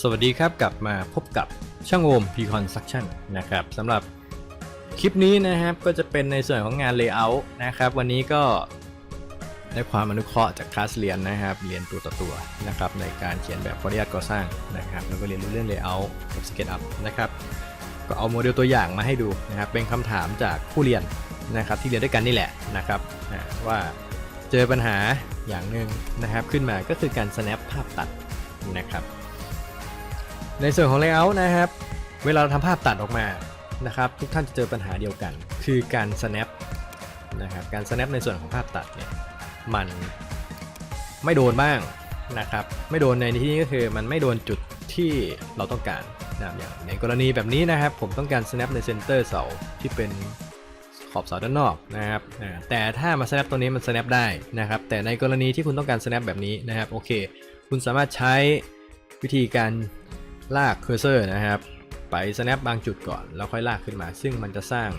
สวัสดีครับกลับมาพบกับช่างโอม P Construction นะครับสำหรับคลิปนี้นะครับก็จะเป็นในส่วนของงาน Layout นะครับวันนี้ก็ได้ความอนุเคราะห์จากคลาสเรียนนะครับ เรียนตัวต่อตัวนะครับในการเขียนแบบขออนุญาตก่อสร้างนะครับแล้วก็เรียนรู้เรื่อง Layout กับ SketchUp นะครับก็เอาโมเดลตัวอย่างมาให้ดูนะครับเป็นคำถามจากผู้เรียนนะครับที่เรียนด้วยกันนี่แหละนะครับว่าเจอปัญหาอย่างหนึ่งนะครับขึ้นมาก็คือการ snap ภาพตัดนะครับ ในส่วนของ layout นะครับ เวลาเราทำภาพตัดออกมานะครับ ทุกท่านจะเจอปัญหาเดียวกัน คือการ snap นะครับ การ snap ในส่วนของภาพตัดเนี่ย มันไม่โดนบ้างนะครับ ไม่โดนในที่นี้ก็คือมันไม่โดนจุดที่เราต้องการนะอย่างในกรณีแบบนี้นะครับ ผมต้องการ snap ในเซนเตอร์เสาที่เป็นขอบเสาด้านนอกนะครับ แต่ถ้ามา snap ตัวนี้มัน snap ได้นะครับ แต่ในกรณีที่คุณต้องการ snap แบบนี้นะครับ โอเค คุณสามารถใช้วิธีการ ลากเคอร์เซอร์นะครับ ไป snap บางจุดก่อน แล้วค่อยลากขึ้นมา ซึ่งมันจะสร้าง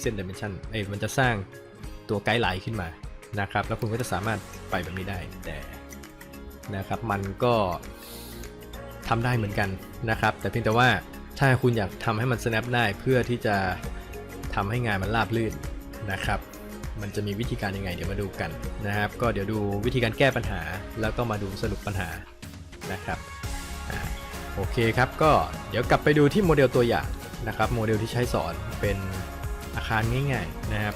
เส้น dimension เอ้ยมันจะสร้างตัวไกด์ไลน์ขึ้นมานะครับ แล้วคุณก็จะสามารถไปแบบนี้ได้แต่นะครับ มันก็ทำได้เหมือนกันนะครับ แต่เพียงแต่ว่าถ้าคุณอยากทำให้มัน snap ได้เพื่อที่จะทำให้งานมันราบลื่นนะครับ มันจะมีวิธีการยังไง เดี๋ยวมาดูกันนะครับ ก็เดี๋ยวดูวิธีการแก้ปัญหา แล้วก็มาดูสรุปปัญหานะครับ โอเคครับก็เดี๋ยวกลับไปดูที่โมเดลตัวอย่างนะครับโมเดลที่ใช้สอนเป็นอาคารง่ายๆนะครับ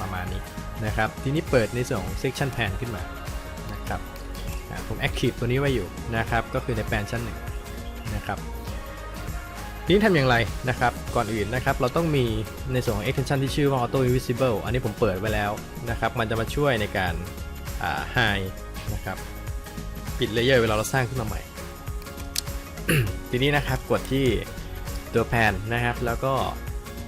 ประมาณนี้นะครับ ทีนี้เปิดในส่วนของ section plan ขึ้นมานะครับผม active ตัวนี้ไว้อยู่นะครับ ก็คือในแปลนชั้นหนึ่งนะครับทีนี้ทำอย่างไรนะครับ ก่อนอื่นนะครับ เราต้องมีในส่วนของ extension ที่ชื่อว่า auto invisible อันนี้ผมเปิดไว้แล้วนะครับ มันจะมาช่วยในการ hide นะครับ ปิดเลเยอร์เวลาเราสร้างขึ้นมาใหม่ ทีนี้นะครับกดที่ตัวแพนนะครับ แล้วก็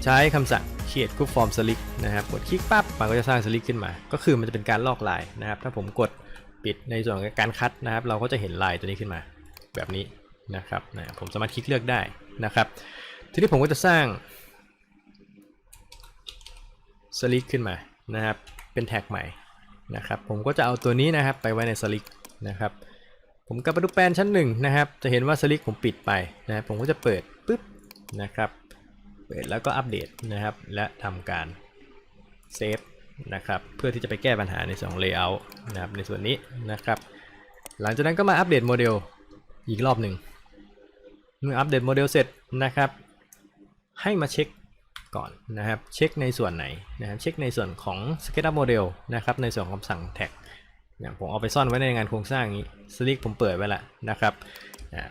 ใช้คำสั่ง create group form slick นะครับ กดคลิกปั๊บมันก็จะสร้าง slick ขึ้นมา ก็คือมันจะเป็นการลอกลายนะครับ ถ้าผมกดปิดในส่วนของการคัดนะครับ เราก็จะเห็นลายตัวนี้ขึ้นมาแบบนี้นะครับนะผมสามารถคลิกเลือกได้นะครับ ทีนี้ผมก็จะสร้าง slick ขึ้นมานะครับ เป็นแท็กใหม่นะครับ ผมก็จะเอาตัวนี้นะครับไปไว้ใน slick นะครับ ผมกลับมาดูแปลนชั้นหนึ่งนะครับ จะเห็นว่าสลิกผมปิดไปนะครับผมก็จะเปิดปุ๊บนะครับ เปิดแล้วก็อัปเดตนะครับ และทำการเซฟนะครับ เพื่อที่จะไปแก้ปัญหาในส่วนของ Layout นะครับในส่วนนี้นะครับ หลังจากนั้นก็มาอัปเดตโมเดลอีกรอบหนึ่งเมื่ออัปเดตโมเดลเสร็จนะครับ ให้มาเช็คก่อนนะครับ เช็คในส่วนไหนนะครับ เช็คในส่วนของ SketchUp Model นะครับ ในส่วนคำสั่งแท็ก อย่างผมเอาไปซ่อนไว้ในงานโครงสร้างนี้สลิกผมเปิดไว้แล้วนะครับ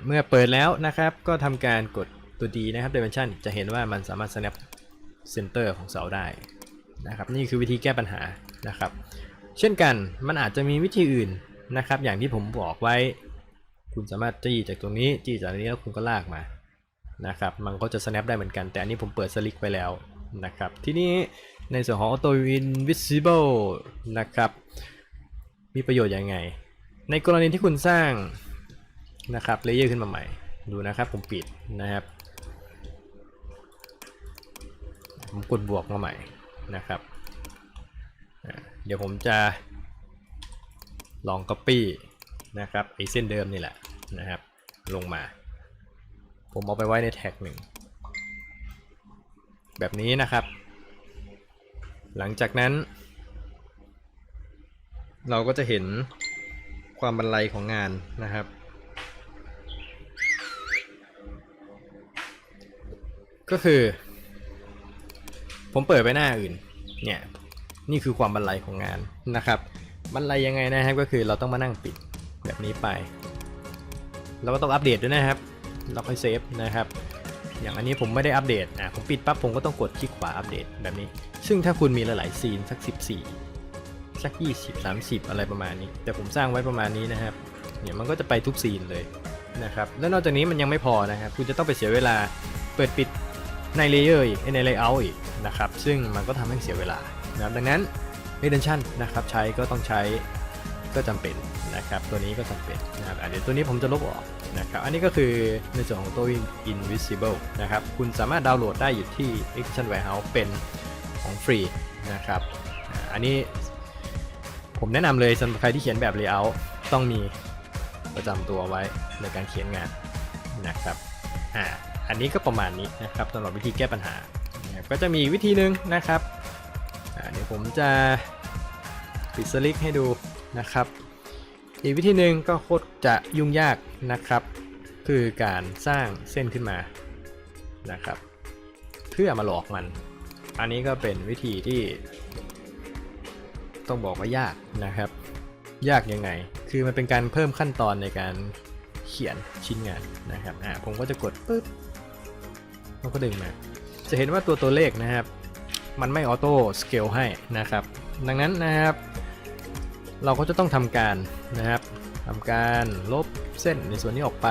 เมื่อเปิดแล้วนะครับก็ทำการกดตัว D นะครับ Dimension จะเห็นว่ามันสามารถ snap center ของเสาได้นะครับนี่คือวิธีแก้ปัญหานะครับ เช่นกันมันอาจจะมีวิธีอื่นนะครับ อย่างที่ผมบอกไว้ คุณสามารถจี้จากตรงนี้จี้จากตรงนี้แล้วคุณก็ลากมานะครับ มันก็จะ snap ได้เหมือนกัน แต่อันนี้ผมเปิดสลิกไว้แล้วนะครับ ทีนี้ในส่วนของ auto invisible นะครับ มีประโยชน์ยังไง ในกรณีที่คุณสร้างนะครับเลเยอร์ขึ้นมาใหม่ ดูนะครับผมปิดนะครับ ผมกดบวกมาใหม่นะครับ เดี๋ยวผมจะลอง Copy นะครับไอเส้นเดิมนี่แหละนะครับ ลงมา ผมเอาไปไว้ในแท็กหนึ่งแบบนี้นะครับ หลังจากนั้น เราก็จะเห็นความบรรลัยของงานนะครับ ก็คือ ผมเปิดไปหน้าอื่นเนี่ยนี่คือความบรรลัยของงานนะครับบรรลัยยังไงนะครับก็คือเราต้องมานั่งปิดแบบนี้ไป เราก็ต้องอัปเดตด้วยนะครับ เราค่อยเซฟนะครับ อย่างอันนี้ผมไม่ได้อัปเดตอะผมปิดปั๊บผมก็ต้องกดคลิกขวาอัปเดตแบบนี้ ซึ่งถ้าคุณมีหลายๆซีนสัก 14 สัก 20 30 อะไรประมาณนี้ แต่ผมสร้างไว้ประมาณนี้นะครับเนี่ยมันก็จะไปทุกซีนเลยนะครับแล้วนอกจากนี้มันยังไม่พอนะครับคุณจะต้องไปเสียเวลาเปิดปิดในเลเยอร์อีกในเลเยอร์อีกนะครับซึ่งมันก็ทำให้เสียเวลานะครับดังนั้น Retention นะครับใช้ก็ต้องใช้ก็จำเป็นนะครับตัวนี้ก็จำเป็นนะครับอะเดี๋ยวตัวนี้ผมจะลบออกนะครับอันนี้ก็คือในส่วนของตัว Invisible นะครับคุณสามารถดาวน์โหลดได้อยู่ที่ Action Warehouse เป็นของฟรีนะครับอันนี้ ผมแนะนำเลยสำหรับใครที่เขียนแบบ layout ต้องมีประจำตัวไว้ในการเขียนงานนะครับอ่าอันนี้ก็ประมาณนี้นะครับสำหรับวิธีแก้ปัญหานะครับก็จะมีวิธีหนึ่งนะครับเดี๋ยวผมจะปิดสลิกให้ดูนะครับ อีกวิธีหนึ่งก็โคตรจะยุ่งยากนะครับ คือการสร้างเส้นขึ้นมานะครับ เพื่อมาหลอกมัน อันนี้ก็เป็นวิธีที่ ต้องบอกว่ายากนะครับ ยากยังไง คือมันเป็นการเพิ่มขั้นตอนในการเขียนชิ้นงานนะครับอ่าผมก็จะกดปึ๊บมันก็ดึงมา จะเห็นว่าตัวตัวเลขนะครับ มันไม่ออโต้สเกลให้นะครับ ดังนั้นนะครับ เราก็จะต้องทำการนะครับทำการลบเส้นในส่วนนี้ออกไป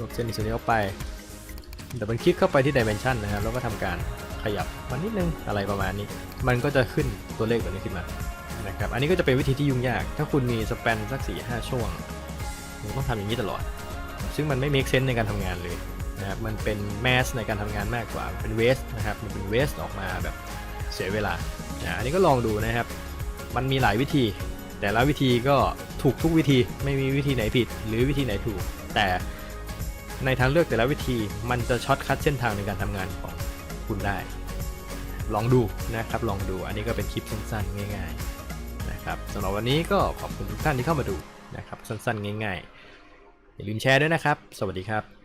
ลบเส้นในส่วนนี้ออกไปเดี๋ยวมันคลิกเข้าไปที่ dimension นะครับ แล้วก็ทำการ ขยับมานิดนึงอะไรประมาณนี้ มันก็จะขึ้นตัวเลขตัวนี้ขึ้นมานะครับอันนี้ก็จะเป็นวิธีที่ยุ่งยาก ถ้าคุณมีสเปนสัก4ี่ห้าช่วงคุณต้องทำอย่างนี้ตลอด ซึ่งมันไม่ make sense ในการทำงานเลยนะครับมันเป็น mass ในการทำงานมากกว่าเป็น waste นะครับมันเป็น waste ออกมาแบบเสียเวลาอันนี้ก็ลองดูนะครับ มันมีหลายวิธี แต่ละวิธีก็ถูกทุกวิธีไม่มีวิธีไหนผิด หรือวิธีไหนถูก แต่ในทางเลือกแต่ละวิธีมันจะช็อตคัดเส้นทางในการทำงานของ คุณได้ ลองดูนะครับลองดู อันนี้ก็เป็นคลิปสั้นๆ ง่ายๆนะครับสำหรับวันนี้ก็ขอบคุณทุกท่านที่เข้ามาดูนะครับสั้นๆ ง่ายๆอย่าลืมแชร์ด้วยนะครับ สวัสดีครับ